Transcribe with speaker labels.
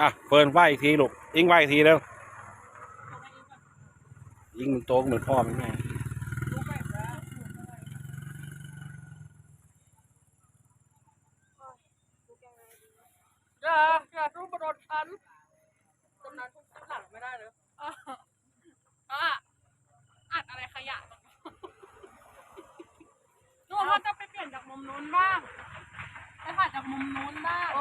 Speaker 1: อะเฟิร์นไหวอีกทีลูกอิงไหวอีกทีแล้วอิงมันโตเหมือนพ่อมันแม่
Speaker 2: อย่าอย่าทุบมาโดนฉันตำนานทุบหลังไม่ได้เลย
Speaker 3: อะอัดอะไรขยะตรงนี้ดูเขาจะไปเปลี่ยนจากมุมนู้นบ้าง ไ